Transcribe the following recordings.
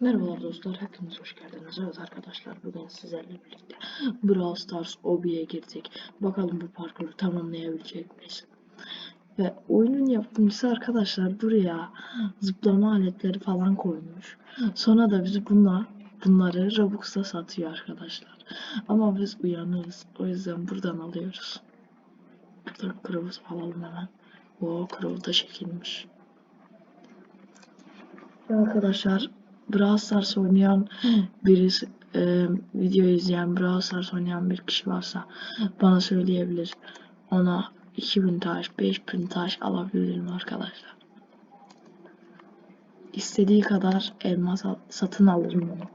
Merhabalar dostlar, hepiniz hoş geldiniz. Evet arkadaşlar, bugün sizlerle birlikte Brawl Stars OB'ye girdik. Bakalım bu parkuru tamamlayabilecek miyiz? Ve oyunun yapımcısı arkadaşlar buraya zıplama aletleri falan koymuş. Sonra da bizi bunlar, bunları Robux'ta satıyor arkadaşlar. Ama biz uyanığız. O yüzden buradan alıyoruz. Buradan kırmızı alalım hemen. O kırmızı da çekilmiş. Arkadaşlar Brawl Stars oynayan birisi e, video izleyen Brawl Stars oynayan bir kişi varsa bana söyleyebilir. Ona 2000 taş, 5000 taş alabilirim arkadaşlar. İstediği kadar elmas al- satın alırım onu.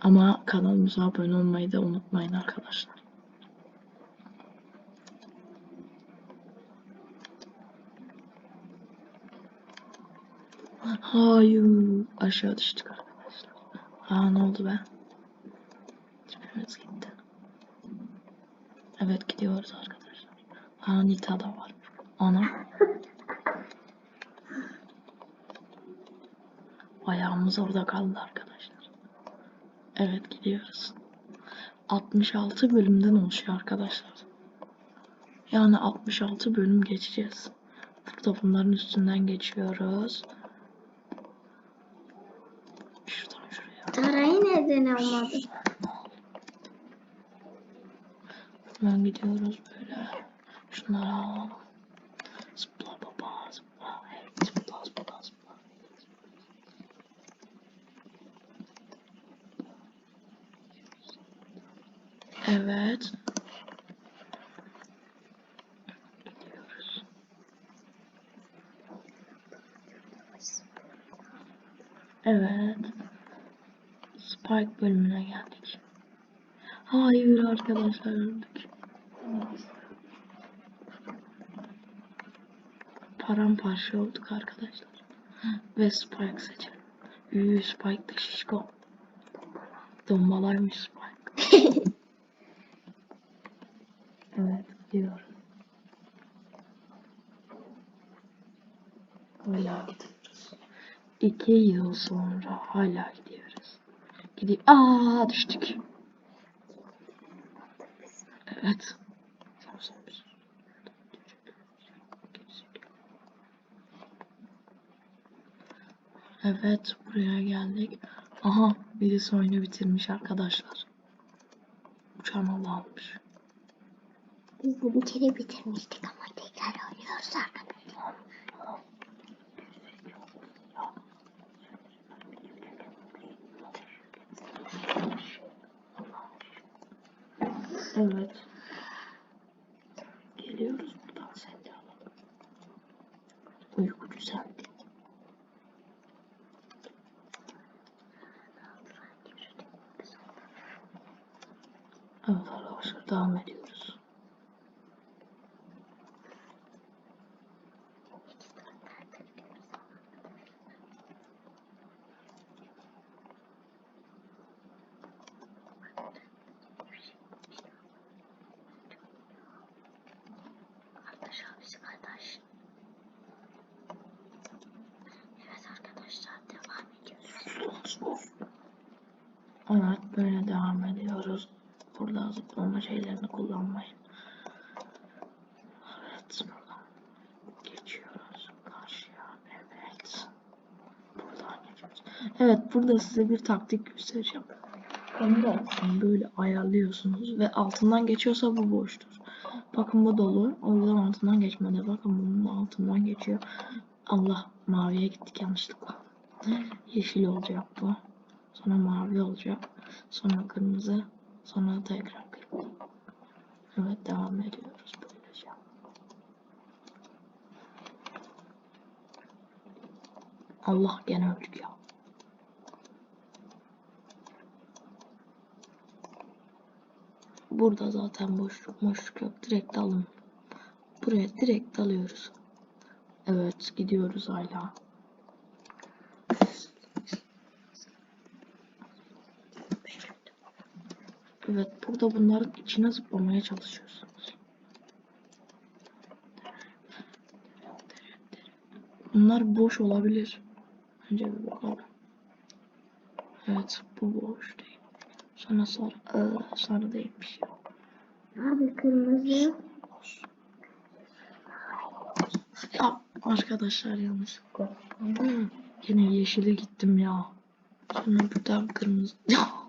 Ama kanalımıza abone olmayı da unutmayın arkadaşlar. Hayır. Aşağı düştük arkadaşlar. Aa ne oldu be? Tipimiz gitti. Evet gidiyoruz arkadaşlar. Aa Nita da var. Ana. Ayağımız orada kaldı arkadaşlar. Evet gidiyoruz. 66 bölümden oluşuyor arkadaşlar. Yani 66 bölüm geçeceğiz. Burada bunların üstünden geçiyoruz. Tarayı neden almadın? Hemen gidiyoruz böyle. Şunları alalım. Zıpla baba zıpla. Evet zıpla zıpla zıpla. Evet. Evet. Spike bölümüne geldik. Hayır arkadaşlar öldük. Paramparça olduk arkadaşlar. Ve Spike seçelim. Üü Spike de şişko. Dombalaymış Spike. evet gidiyoruz. Hala gidiyoruz. İki yıl sonra hala gidiyoruz. Gidiyor. Aa düştük. Evet. Evet buraya geldik. Aha birisi oyunu bitirmiş arkadaşlar. Uçan almış. Biz bir kere bitirmiştik ama tekrar oynuyoruz arkadaşlar. Evet. Geliyoruz buradan sen de alalım. Uyku düzeldi. Evet arkadaşlar devam ediyoruz. Kardeş abisi kardeş. Evet arkadaşlar devam Evet böyle devam ediyoruz. Burada zıplama şeylerini kullanmayın. Evet buradan geçiyoruz karşıya. Evet. Buradan geçiyoruz. Evet burada size bir taktik göstereceğim. Onu da böyle ayarlıyorsunuz ve altından geçiyorsa bu boştur. Bakın bu dolu. O yüzden altından geçmedi. Bakın bunun altından geçiyor. Allah maviye gittik yanlışlıkla. Yeşil olacak bu. Sonra mavi olacak. Sonra kırmızı. Sonra tekrar kırmızı. Evet devam ediyoruz böylece. Allah gene öldük ya. Burada zaten boşluk boşluk yok. Direkt alın. Buraya direkt alıyoruz. Evet gidiyoruz hala. Evet burada bunların içine zıplamaya çalışıyorsunuz. Bunlar boş olabilir. Önce bir bakalım. Evet bu boş değil. Sonra sarı. Ee, sarı değilmiş. Abi kırmızı. Ya arkadaşlar yanlışlıkla. Yine yeşile gittim ya. Sonra birden kırmızı.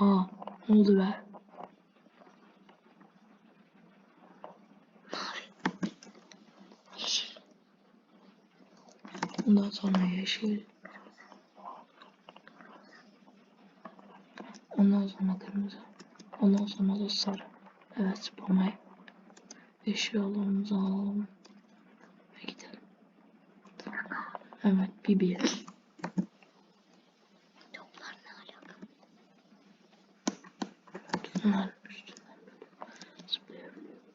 Aa ne oldu be? Yeşil. Ondan sonra yeşil. Ondan sonra kırmızı. Ondan sonra da sarı. Evet spamayı. Eşyalarımızı alalım. Ve gidelim. Evet Bibi. Toplar ne alaka? Bunların üstünden böyle zıplayabiliyoruz.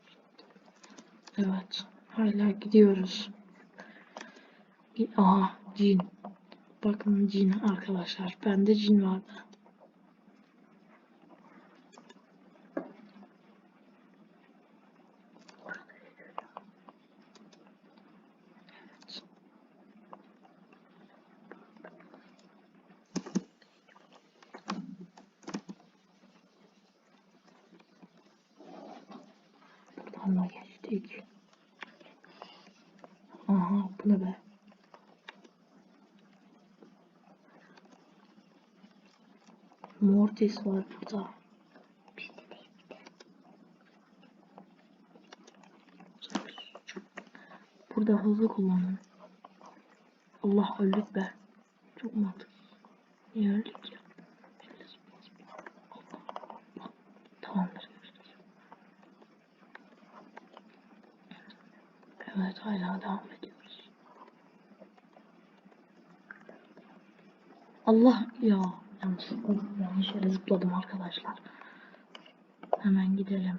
Evet. Hala gidiyoruz. Gi- Aha cin. Bakın cin arkadaşlar. Bende cin vardı. Buradan da geçtik. Ne be? Mortis var burada. Burada hızlı kullanın. Allah öldük be. Çok mantıksız. Niye öldük ya? Tamamdır. Evet hala devam ediyoruz. Allah ya. Yanlış, yanlış yere zıpladım arkadaşlar. Hemen gidelim.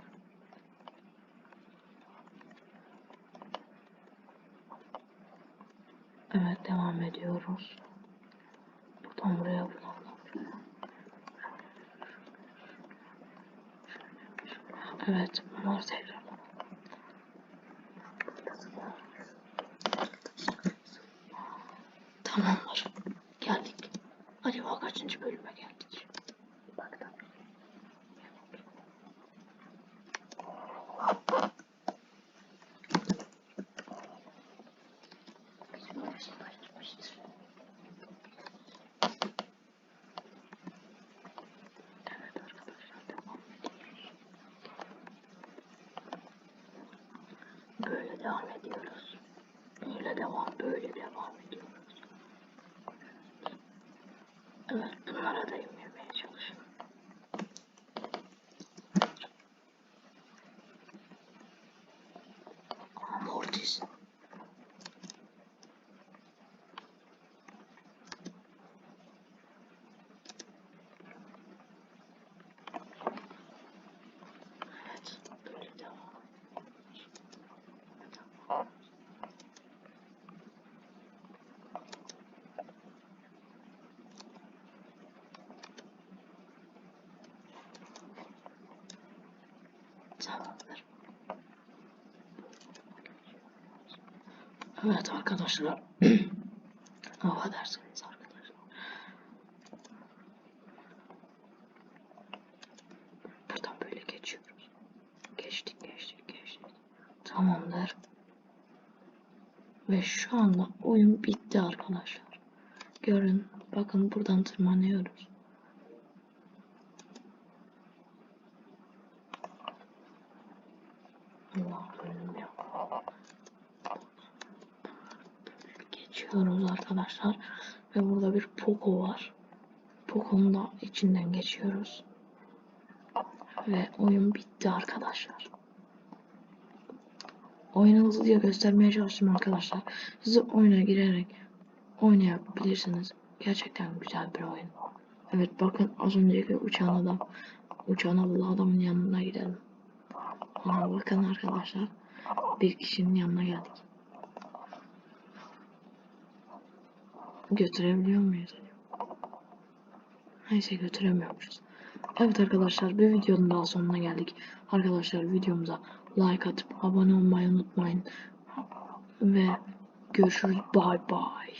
Evet devam ediyoruz. Buradan buraya buradan. Evet bunlar tekrar. Tamamdır. Geldik. Acaba kaçıncı bölüme geldik? Bak da. Bizim. Böyle devam ediyoruz. Böyle devam, böyle devam ediyoruz. Evet bunlara da inmemeye çalışın. Aa, Mortis. Evet, böyle devam. Tamamdır. Evet arkadaşlar. Affedersiniz arkadaşlar. Buradan böyle geçiyoruz. Geçtik geçtik geçtik. Tamamdır. Ve şu anda oyun bitti arkadaşlar. Görün bakın buradan tırmanıyoruz. Allah ölüm ya. Geçiyoruz arkadaşlar. Ve burada bir Poco var. Poco'nun da içinden geçiyoruz. Ve oyun bitti arkadaşlar. Oyunu hızlıca göstermeye çalıştım arkadaşlar. Sizi oyuna girerek oynayabilirsiniz. Gerçekten güzel bir oyun. Evet bakın az önceki uçağın adam uçağın aldığı adamın yanına gidelim. Aa, bakın arkadaşlar bir kişinin yanına geldik. Götürebiliyor muyuz? Neyse götüremiyormuşuz. Evet arkadaşlar bir videonun daha sonuna geldik. Arkadaşlar videomuza like atıp abone olmayı unutmayın. Ve görüşürüz. Bye bye.